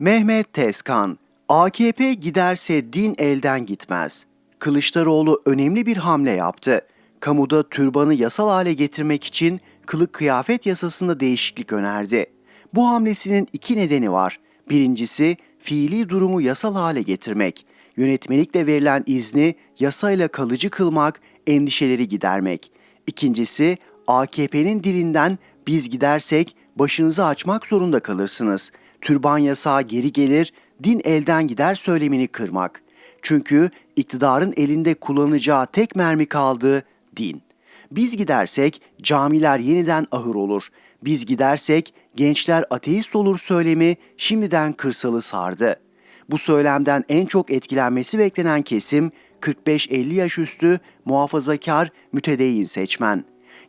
Mehmet Tezkan, AKP giderse din elden gitmez. Kılıçdaroğlu önemli bir hamle yaptı. Kamuda türbanı yasal hale getirmek için kılık kıyafet yasasında değişiklik önerdi. Bu hamlesinin iki nedeni var. Birincisi fiili durumu yasal hale getirmek. Yönetmelikle verilen izni yasayla kalıcı kılmak, endişeleri gidermek. İkincisi AKP'nin dilinden biz gidersek başınızı açmak zorunda kalırsınız. Türban yasağı geri gelir, din elden gider söylemini kırmak. Çünkü iktidarın elinde kullanacağı tek mermi kaldı din. Biz gidersek camiler yeniden ahır olur. Biz gidersek gençler ateist olur söylemi şimdiden kırsalı sardı. Bu söylemden en çok etkilenmesi beklenen kesim 45-50 yaş üstü muhafazakar mütedeyyin seçmen.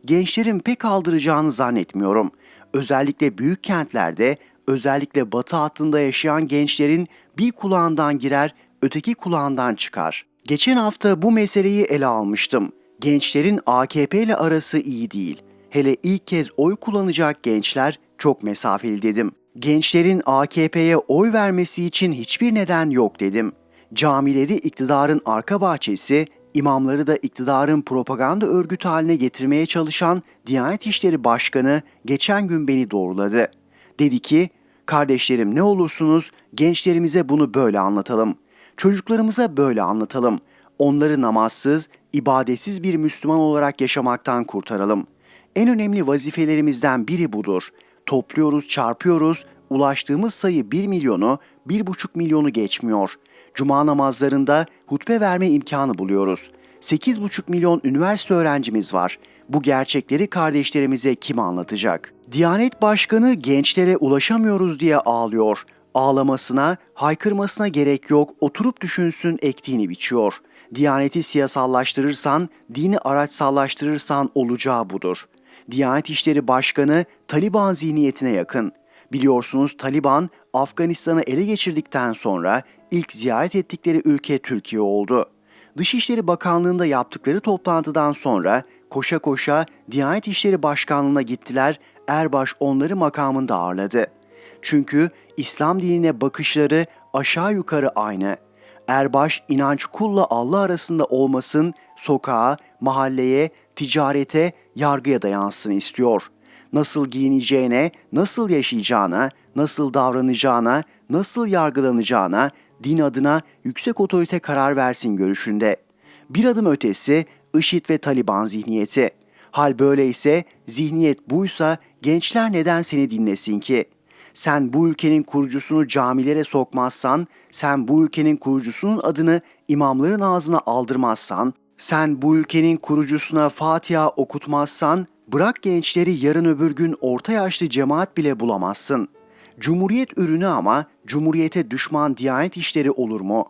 Gençlerin pek aldıracağını zannetmiyorum. Özellikle büyük kentlerde, özellikle batı hattında yaşayan gençlerin bir kulağından girer, öteki kulağından çıkar. Geçen hafta bu meseleyi ele almıştım. Gençlerin AKP ile arası iyi değil. Hele ilk kez oy kullanacak gençler çok mesafeli dedim. Gençlerin AKP'ye oy vermesi için hiçbir neden yok dedim. Camileri iktidarın arka bahçesi, imamları da iktidarın propaganda örgütü haline getirmeye çalışan Diyanet İşleri Başkanı geçen gün beni doğruladı. Dedi ki, kardeşlerim ne olursunuz gençlerimize bunu böyle anlatalım. Çocuklarımıza böyle anlatalım. Onları namazsız, ibadetsiz bir Müslüman olarak yaşamaktan kurtaralım. En önemli vazifelerimizden biri budur. Topluyoruz, çarpıyoruz, ulaştığımız sayı 1 milyonu, 1,5 milyonu geçmiyor. Cuma namazlarında hutbe verme imkanı buluyoruz. 8,5 milyon üniversite öğrencimiz var. Bu gerçekleri kardeşlerimize kim anlatacak? Diyanet Başkanı gençlere ulaşamıyoruz diye ağlıyor. Ağlamasına, haykırmasına gerek yok, oturup düşünsün ektiğini biçiyor. Diyaneti siyasallaştırırsan, dini araçsallaştırırsan olacağı budur. Diyanet İşleri Başkanı Taliban zihniyetine yakın. Biliyorsunuz Taliban Afganistan'ı ele geçirdikten sonra ilk ziyaret ettikleri ülke Türkiye oldu. Dışişleri Bakanlığı'nda yaptıkları toplantıdan sonra koşa koşa Diyanet İşleri Başkanlığı'na gittiler, Erbaş onları makamında ağırladı. Çünkü İslam dinine bakışları aşağı yukarı aynı. Erbaş inanç kulla Allah arasında olmasın, sokağa, mahalleye, ticarete, yargıya da yansın istiyor. Nasıl giyineceğine, nasıl yaşayacağına, nasıl davranacağına, nasıl yargılanacağına, din adına yüksek otorite karar versin görüşünde. Bir adım ötesi IŞİD ve Taliban zihniyeti. Hal böyleyse, zihniyet buysa gençler neden seni dinlesin ki? Sen bu ülkenin kurucusunu camilere sokmazsan, sen bu ülkenin kurucusunun adını imamların ağzına aldırmazsan, sen bu ülkenin kurucusuna Fatiha okutmazsan, bırak gençleri yarın öbür gün orta yaşlı cemaat bile bulamazsın. Cumhuriyet ürünü ama cumhuriyete düşman diyanet işleri olur mu?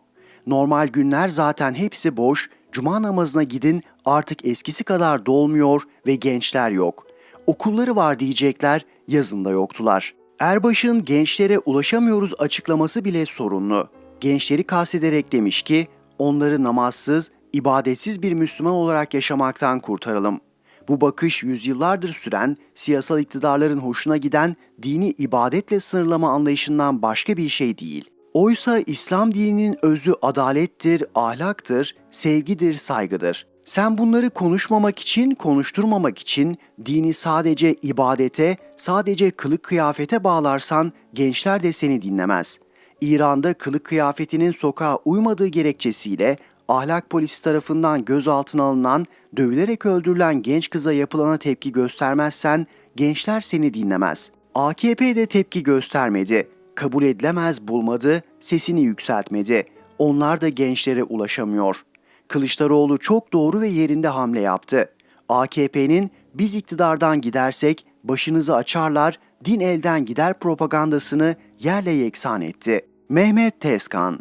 Normal günler zaten hepsi boş, cuma namazına gidin artık eskisi kadar dolmuyor ve gençler yok. Okulları var diyecekler, yazında yoktular. Erbaş'ın gençlere ulaşamıyoruz açıklaması bile sorunlu. Gençleri kastederek demiş ki, onları namazsız, ibadetsiz bir Müslüman olarak yaşamaktan kurtaralım. Bu bakış yüzyıllardır süren, siyasal iktidarların hoşuna giden dini ibadetle sınırlama anlayışından başka bir şey değil. Oysa İslam dininin özü adalettir, ahlaktır, sevgidir, saygıdır. Sen bunları konuşmamak için, konuşturmamak için dini sadece ibadete, sadece kılık kıyafete bağlarsan gençler de seni dinlemez. İran'da kılık kıyafetinin sokağa uymadığı gerekçesiyle ahlak polisi tarafından gözaltına alınan, dövülerek öldürülen genç kıza yapılana tepki göstermezsen gençler seni dinlemez. AKP de tepki göstermedi. Kabul edilemez bulmadı, sesini yükseltmedi. Onlar da gençlere ulaşamıyor. Kılıçdaroğlu çok doğru ve yerinde hamle yaptı. AKP'nin biz iktidardan gidersek başınızı açarlar, din elden gider propagandasını yerle yeksan etti. Mehmet Tezkan